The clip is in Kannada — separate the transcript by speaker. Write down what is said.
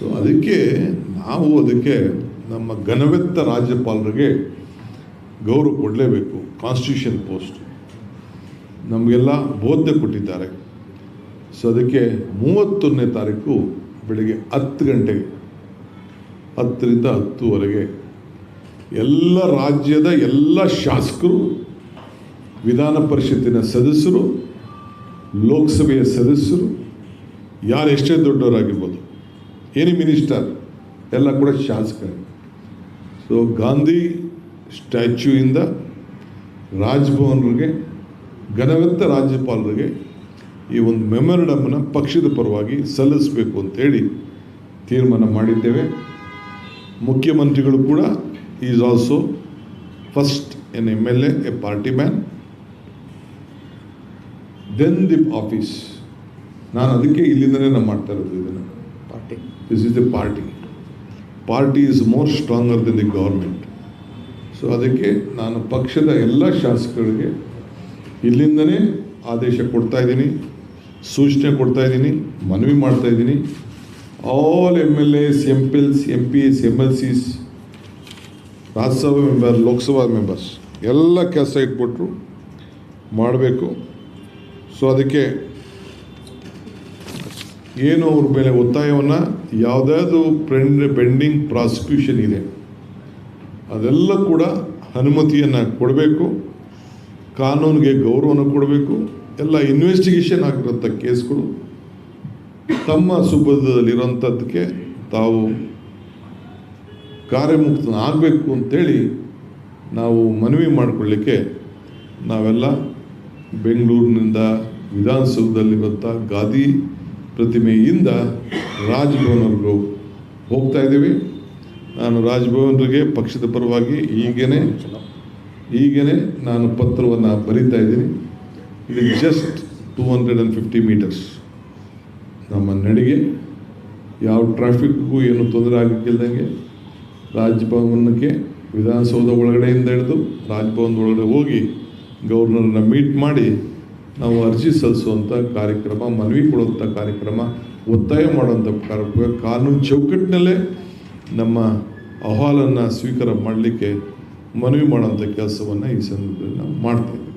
Speaker 1: ಸೊ ಅದಕ್ಕೆ ನಾವು ಅದಕ್ಕೆ ನಮ್ಮ ಘನವೆತ್ತ ರಾಜ್ಯಪಾಲರಿಗೆ ಗೌರವ ಕೊಡಲೇಬೇಕು ಕಾನ್ಸ್ಟಿಟ್ಯೂಷನ್ ಪೋಸ್ಟ್ ನಮಗೆಲ್ಲ ಬೋಧನೆ ಕೊಟ್ಟಿದ್ದಾರೆ. ಸೊ ಅದಕ್ಕೆ ಮೂವತ್ತೊಂದನೇ ತಾರೀಕು ಬೆಳಿಗ್ಗೆ ಹತ್ತು ಗಂಟೆಗೆ, ಹತ್ತರಿಂದ ಹತ್ತುವರೆಗೆ ಎಲ್ಲ ರಾಜ್ಯದ ಎಲ್ಲ ಶಾಸಕರು, ವಿಧಾನ ಪರಿಷತ್ತಿನ ಸದಸ್ಯರು, ಲೋಕಸಭೆಯ ಸದಸ್ಯರು, ಯಾರು ಎಷ್ಟೇ ದೊಡ್ಡವರಾಗಿರ್ಬೋದು ಎನಿ ಮಿನಿಸ್ಟರ್, ಎಲ್ಲ ಕೂಡ ಶಾಸಕರು. ಸೊ ಗಾಂಧಿ ಸ್ಟ್ಯಾಚ್ಯೂಯಿಂದ ರಾಜ್ಭವನ್ರಿಗೆ ಘನವೆತ್ತ ರಾಜ್ಯಪಾಲರಿಗೆ ಈ ಒಂದು ಮೆಮೊರಂಡಮನ್ನು ಪಕ್ಷದ ಪರವಾಗಿ ಸಲ್ಲಿಸಬೇಕು ಅಂತೇಳಿ ತೀರ್ಮಾನ ಮಾಡಿದ್ದೇವೆ. ಮುಖ್ಯಮಂತ್ರಿಗಳು ಕೂಡ is also first N M L A A party man then the office ನಾನು ಅದಕ್ಕೆ ಇಲ್ಲಿಂದಲೇ ನಾನು ಮಾಡ್ತಾ ಇರೋದು ಇದನ್ನು.
Speaker 2: Party
Speaker 1: this is the party party is more stronger then the government so ಅದಕ್ಕೆ ನಾನು ಪಕ್ಷದ ಎಲ್ಲ ಶಾಸಕರಿಗೆ ಇಲ್ಲಿಂದನೇ ಆದೇಶ ಕೊಡ್ತಾ ಇದ್ದೀನಿ, ಸೂಚನೆ ಕೊಡ್ತಾ ಇದ್ದೀನಿ, ಮನವಿ ಮಾಡ್ತಾ ಇದ್ದೀನಿ. All M L S M P Ls M P S M L Cs Rajya Sabha member, Lok Sabha members, ಎಲ್ಲ ಕೆಲಸ ಇಟ್ಬಿಟ್ರು ಮಾಡಬೇಕು. ಸೊ ಅದಕ್ಕೆ ಏನು ಅವ್ರ ಮೇಲೆ ಒತ್ತಾಯವನ್ನು, ಯಾವುದಾದ್ರು ಪೆಂಡ್ ಪೆಂಡಿಂಗ್ ಪ್ರಾಸಿಕ್ಯೂಷನ್ ಇದೆ. ಅದೆಲ್ಲ ಕೂಡ ಅನುಮತಿಯನ್ನು ಕೊಡಬೇಕು, ಕಾನೂನಿಗೆ ಗೌರವನ ಕೊಡಬೇಕು, ಎಲ್ಲ ಇನ್ವೆಸ್ಟಿಗೇಷನ್ ಆಗಿರೋಂಥ ಕೇಸ್ಗಳು ತಮ್ಮ ಸುಬದ್ಧದಲ್ಲಿರೋಂಥದ್ದಕ್ಕೆ ತಾವು ಕಾರ್ಯಮುಕ್ತ ಆಗಬೇಕು ಅಂತೇಳಿ ನಾವು ಮನವಿ ಮಾಡಿಕೊಳ್ಳಿಕ್ಕೆ ನಾವೆಲ್ಲ ಬೆಂಗಳೂರಿನಿಂದ ವಿಧಾನಸೌಧದಲ್ಲಿರುವಂಥ ಗಾದಿ ಪ್ರತಿಮೆಯಿಂದ ರಾಜ್ಭವನ್ವರೆಗೂ ಹೋಗ್ತಾ ಇದ್ದೀವಿ. ನಾನು ರಾಜ್ಭವನ್ರಿಗೆ ಪಕ್ಷದ ಪರವಾಗಿ ಈಗೇನೆ ಈಗೇನೆ ನಾನು ಪತ್ರವನ್ನು ಬರೀತಾ ಇದ್ದೀನಿ. ಇದು just two hundred and fifty meters ನಮ್ಮ ನಡಿಗೆ, ಯಾವ ಟ್ರಾಫಿಕ್ಗೂ ಏನು ತೊಂದರೆ ಆಗಕ್ಕಿಲ್ದಂಗೆ ರಾಜ್ಭವನಕ್ಕೆ ವಿಧಾನಸೌಧ ಒಳಗಡೆಯಿಂದ ಹಿಡಿದು ರಾಜ್ಭವನದ ಒಳಗಡೆ ಹೋಗಿ ಗವರ್ನರನ್ನ ಮೀಟ್ ಮಾಡಿ ನಾವು ಅರ್ಜಿ ಸಲ್ಲಿಸುವಂಥ ಕಾರ್ಯಕ್ರಮ, ಮನವಿ ಕೊಡುವಂಥ ಕಾರ್ಯಕ್ರಮ, ಒತ್ತಾಯ ಮಾಡುವಂಥ ಕಾರ್ಯಕ್ರಮ, ಕಾನೂನು ಚೌಕಟ್ಟಿನಲ್ಲೇ ನಮ್ಮ ಅಹವಾಲನ್ನು ಸ್ವೀಕಾರ ಮಾಡಲಿಕ್ಕೆ, ಮನವಿ ಮಾಡುವಂಥ ಕೆಲಸವನ್ನು ಈ ಸಂದರ್ಭದಲ್ಲಿ ನಾವು ಮಾಡ್ತಾ ಇದ್ದೀವಿ.